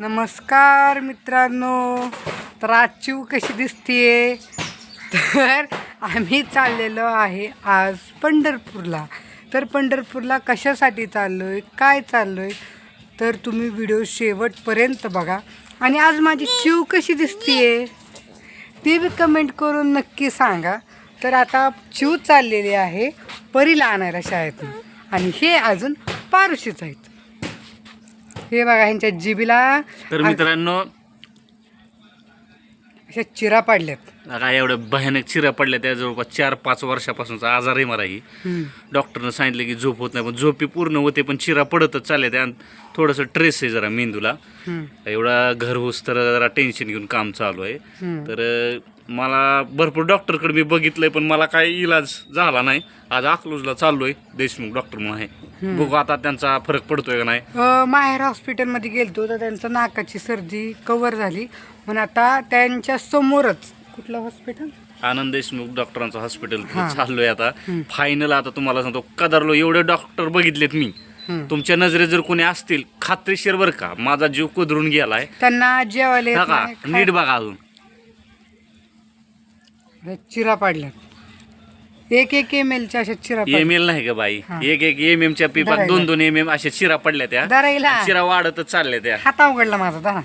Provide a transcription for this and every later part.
नमस्कार मित्रांनो. तर आज चिव कशी दिसते तर आम्ही चाललेलो आहे आज पंढरपूरला. तर पंढरपूरला कशासाठी चाललो आहे काय चाललो आहे तर तुम्ही व्हिडिओ शेवटपर्यंत बघा. आणि आज माझी चिव कशी दिसते ते बी कमेंट करून नक्की सांगा. तर आता चिव चाललेली आहे परीला आणायला शाळेतून. आणि हे अजून पारुशीच आहेत. हे बघा ह्यांच्या जिबीला तर मित्रांनो अशा चिरा पाडल्यात काय एवढ्या भयानक चिऱ्या पडल्या त्या जवळपास चार पाच वर्षापासूनचा आजार आहे मला ही. डॉक्टरनं सांगितलं की झोप होत नाही पण झोपी पूर्ण होते पण चिरा पडतच चालले त्या थोडंसं ट्रेस आहे जरा मेंदूला. एवढा घर होस तर जरा टेन्शन घेऊन काम चालू आहे. तर मला भरपूर डॉक्टरकडे मी बघितलंय पण मला काही इलाज झाला नाही. आज अकलूजला चाललोय देशमुख डॉक्टर म्हणून आहे. बघू आता त्यांचा फरक पडतोय का नाही. अ, माहेर हॉस्पिटलमध्ये गेलतो तर त्यांचं नाकाची सर्दी कवर झाली. पण आता त्यांच्या समोरच कुठलं हॉस्पिटल आनंद देशमुख डॉक्टरांचं हॉस्पिटल. चाललोय आता. फायनल आता तुम्हाला सांगतो कदारलो एवढे डॉक्टर बघितलेत मी. तुमच्या नजरेत जर कोणी असतील खात्रीशीर बरं का? माझा जीव कुदरून गेलाय. त्यांना जेवायला येत बघा नाही, नीट बघा अजून. चिरा पाडल्यात एक एक एम एलच्या अशा चिरा एम पाडल्या एल नाही का बाई. हा. एक एक एम एमच्या पिपात धरायला. दोन दोन एम एम अशा चिरा पडल्या त्या. चिरा वाढतच चालल्या त्या. हात उघडला माझा दहा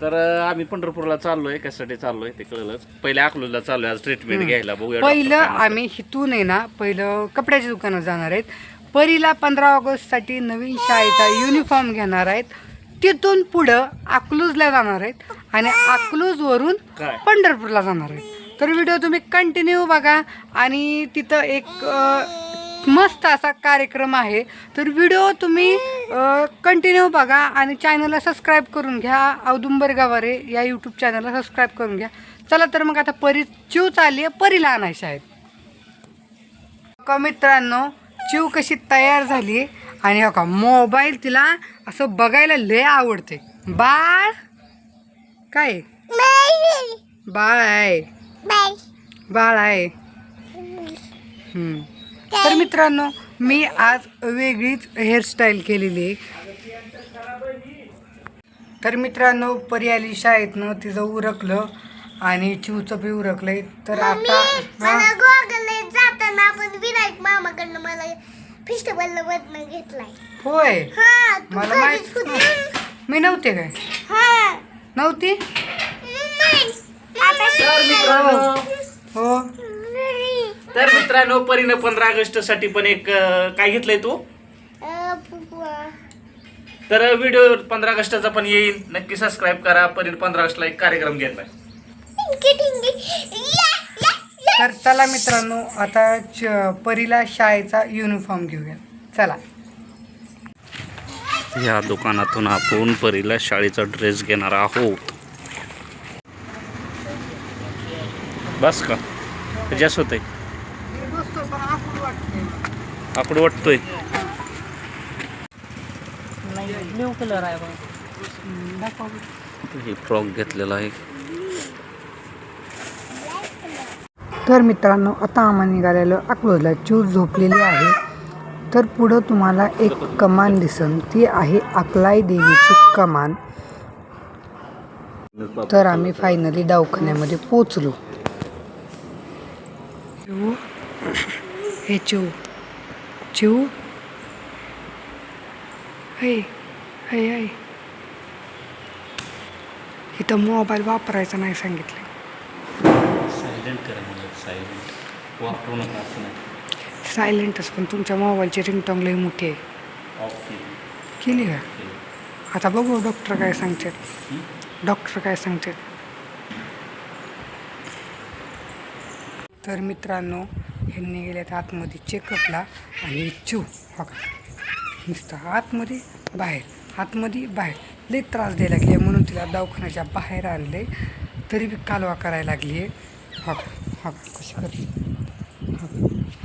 तर अं, आम्ही पंढरपूरला चाललोय कशासाठी चाललोय ते कळलंच. पहिले अकलूजला चाललोय आज ट्रीटमेंट घ्यायला बघूया पहिलं doctor काय म्हणतात. आम्ही हिथून आहे ना पहिलं कपड्याच्या दुकानात जाणार आहेत. परीला पंधरा ऑगस्टसाठी नवीन शाळेचा युनिफॉर्म घेणार आहेत. तिथून पुढं अकलूजला जाणार आहेत आणि अकलूजवरून? पंढरपूरला जाणार आहेत. तर व्हिडिओ तुम्ही कंटिन्यू बघा आणि तिथं एक मस्त असा कार्यक्रम आहे. तर व्हिडिओ तुम्ही कंटिन्यू बघा आणि चॅनलला सबस्क्राईब करून घ्या. औदुंबर गावारे या यूट्यूब चॅनलला सबस्क्राईब करून घ्या. चला तर मग आता परी चिव चालली आहे. परीला आणायची आहेत का मित्रांनो चिव कशी तयार झाली आणि हो का मोबाईल तिला असं बघायला लय आवडते. बाळ? काय? बाळ आहे. बाळ आहे. तर मित्रांनो मी आज वेगळीच हेअरस्टाईल केलेली आहे. तर मित्रांनो परी आली शाळेतनं तिचं उरकलं आणि चिवचं बी उरकलंय. तर आता आपण विनायक मामाकडनं मला फेस्टिवल मधनं घेतलाय. होय. हा तू मला कधीच माहीत मी नव्हते काय? हा. नव्हती? नाही. आता हो. तर मित्रांनो परीनं पंधरा ऑगस्टसाठी पण एक अं, काय घेतलंय तू? अं. तर व्हिडिओ पंधरा ऑगस्टचा पण येईल. नक्की सबस्क्राईब करा. परीन पंधरा ऑगस्टला एक कार्यक्रम घेतलाय. टिंगी टिंगी. या, या, या. तर चला मित्रांनो आता च- परीला शाळेचा युनिफॉर्म घेऊया. चला. या दुकानातून आपण परीला शाळेचा ड्रेस घेणार आहोत. बस का? जास्त होतंय. आकडू वाटतोय. ब्ल्यू कलर आहे हे फ्रॉक घेतलेला आहे. तर मित्रांनो आता आम्हाला निघालेलो अकलोजला चूर झोपलेली आहे. तर पुढं तुम्हाला एक कमान दिसन. ती आहे अकलाई देवीची कमान. तर आम्ही फायनली दवाखान्यामध्ये पोचलो चिऊ हे चिव चिव हे. इथं मोबाईल वापरायचा नाही सांगितलं. सायलेंट करा सायलेंट वापरू नका असं नाही. सायलेंटच पण तुमच्या मोबाईलची रिंगटोंग लई मोठी आहे. ऑफ केली का? आता बघू डॉक्टर काय सांगतात. डॉक्टर काय सांगतात. तर मित्रांनो ह्यांनी गेल्यात आतमध्ये चेकअपला आणि चू बघा. नुसतं आतमध्ये बाहेर आतमध्ये बाहेर. लई त्रास द्यायला लागली आहे म्हणून तिला दवाखान्याच्या बाहेर आणले तरी बी कालवा करायला लागली आहे हो का हो कशी करते? हो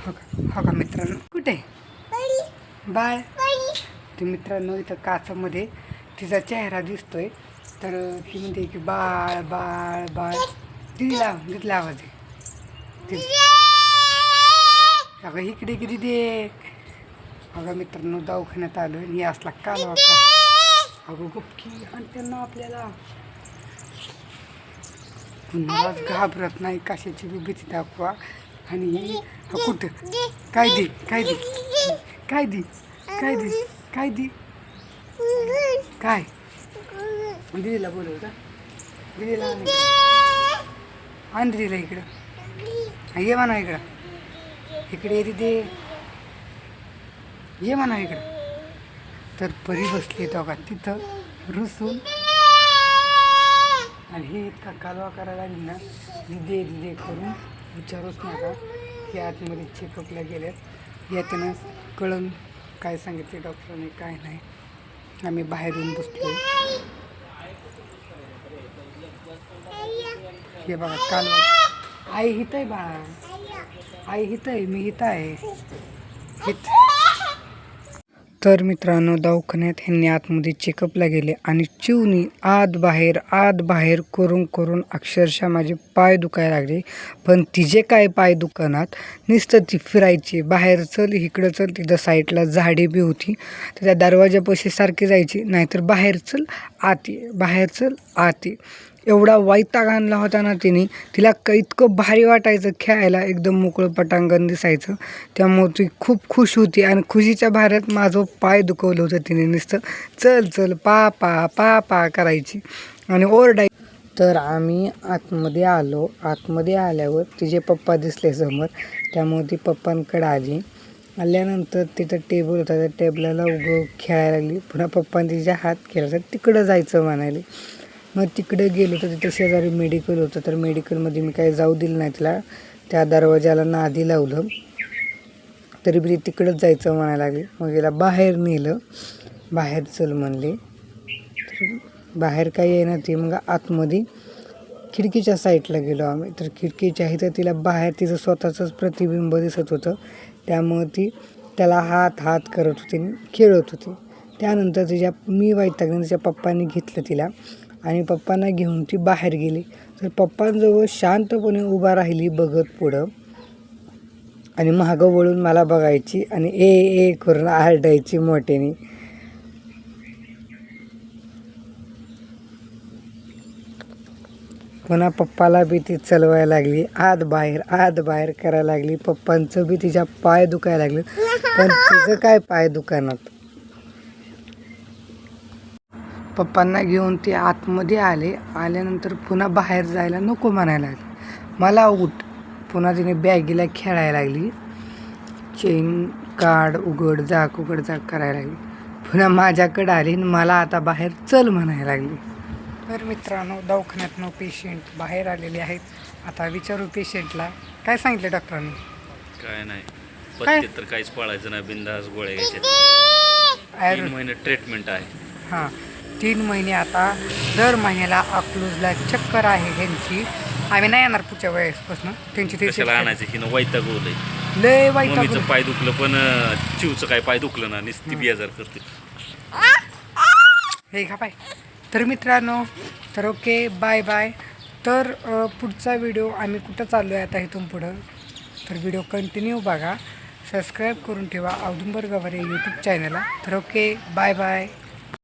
हो हो मित्रांनो. कुठे? बाळ? ते मित्रांनो इथं काचामध्ये तिचा चेहरा दिसतोय. तर ती म्हणते की बाळ बाळ बाळ. तिला तिथला आवाज. आहे अगं इकडे किती दे बघा मित्रांनो दवाखान्यात आलो आणि असला कालवा का अगो गपकी. आणि त्यांना आपल्याला कुणालाच घाबरत नाही कशाची बी भीती दाखवा. आणि हा कुठं? काय दे काय दे? काय दे? काय दे? काय दे? काय? दिदीला बोलव का? दिदीला आण. इकडं. दिदीला इकडं ये म्हणा इकडं. इकडे ये दिदी ये म्हणा इकडं. तर परी बसली दोघा का तिथं रुसून आणि हे इतका कालवा करायला लागली ना दिदे दिदे करून विचारूच नका. हे आतमध्ये चेकअपला गेल्यात यातनं कळून काय सांगितले डॉक्टरांनी काय नाही. आम्ही बाहेरून बसलो हे बघा कालवा. आई हित आहे बाळा. आई हित आहे मी हित आहे. हित. तर मित्रांनो दवाखान्यात ह्यांनी आतमध्ये चेकअपला गेले आणि चिवनी आत बाहेर आत बाहेर करून करून अक्षरशः माझे पाय दुखायला लागले. पण तिचे काय पाय दुकानात नुसतं ती फिरायची. बाहेर चल इकडं चल तिथं साईडला झाडे बी होती. तर त्या दरवाजापाशी सारखी जायची. नाहीतर बाहेर चल आत ये. बाहेर चल आत ये. एवढा वैताग आणला होता ना तिने तिला क इतकं भारी वाटायचं खेळायला एकदम मोकळं पटांगण दिसायचं. त्यामुळं ती खूप खुश होती आणि खुशीच्या भारत माझं पाय दुखवलं होतं तिने नुसतं चल चल पा पा पा पा करायची. आणि ओरडाय तर आम्ही आतमध्ये आलो. आतमध्ये आल्यावर तिचे पप्पा दिसले समोर. त्यामुळे ती पप्पांकडे आली. आल्यानंतर तिथं टेबल होता. त्या टेबलाला उगं खेळायला लागली. पुन्हा पप्पांनी तिच्या हात खेळायचा तिकडं जायचं म्हणाले. मग तिकडे गेलो तर तिथे शेजारी मेडिकल होतं तर मेडिकलमध्ये मी काही जाऊ दिलं नाही तिला. त्या दरवाजाला नादी लावलं. तरी बी तिकडंच जायचं म्हणायला लागली. मग तिला बाहेर नेलं. बाहेर चल म्हणले. बाहेर काही येणार ती मग आतमध्ये खिडकीच्या साईडला गेलो आम्ही. तर खिडकीच्या इथं तिला बाहेर तिचं स्वतःचंच प्रतिबिंब दिसत होतं. त्यामुळं ती त्याला हात हात करत होती आणि खेळत होती. त्यानंतर तिच्या मी वाईट तिच्या पप्पांनी घेतलं तिला. आणि पप्पांना घेऊन ती बाहेर गेली. तर पप्पांजवळ शांतपणे उभा राहिली बघत पुढं. आणि मागं वळून मला बघायची आणि ए ए करून आरडायची मोठ्याने. पुन्हा पप्पाला बी ती चलवायला लागली. आत बाहेर आत बाहेर करायला लागली. पप्पांचं बी तिच्या पाय दुखायला लागले. पण तिचं काय पाय दुकानात पप्पांना घेऊन ते आतमध्ये आले. आल्यानंतर पुन्हा बाहेर जायला नको म्हणायला लागले. मला उठ पुन्हा तिने बॅगीला खेळायला लागली. चेन काढ उघड जाक उघड जाक करायला लागली. पुन्हा माझ्याकडे आली आणि मला आता बाहेर चल म्हणायला लागली. तर मित्रांनो दवाखान्यातनं पेशंट बाहेर आलेले आहेत. आता विचारू पेशंटला काय सांगितलं डॉक्टरांनी काय नाही. काय? पत्ते तर काहीच पळायचं नाही. बिंदास गोळ्या आयुर्वेद तीन महिने ट्रीटमेंट आहे. हां. तीन महिने आता दर महिन्याला अकलूजला चक्कर आहे ह्यांची. आम्ही नाही येणार पुढच्या वेळेसपासून त्यांची ते कशाला आणायचं? हिनं वैतागवलंय लय वाईट मम्मीचं पाय दुखलं पण अं, चिवचं काय पाय दुखलं ना नुसती बियाजार करते. हे घा बाय. तर मित्रांनो तर ओके बाय बाय. तर अ, पुढचा व्हिडिओ आम्ही कुठं चाललो आहे आता इथून पुढं? तर व्हिडिओ कंटिन्यू बघा. सबस्क्राईब करून ठेवा. औदुंबर गवारे यूट्यूब चॅनलला तर ओके बाय बाय.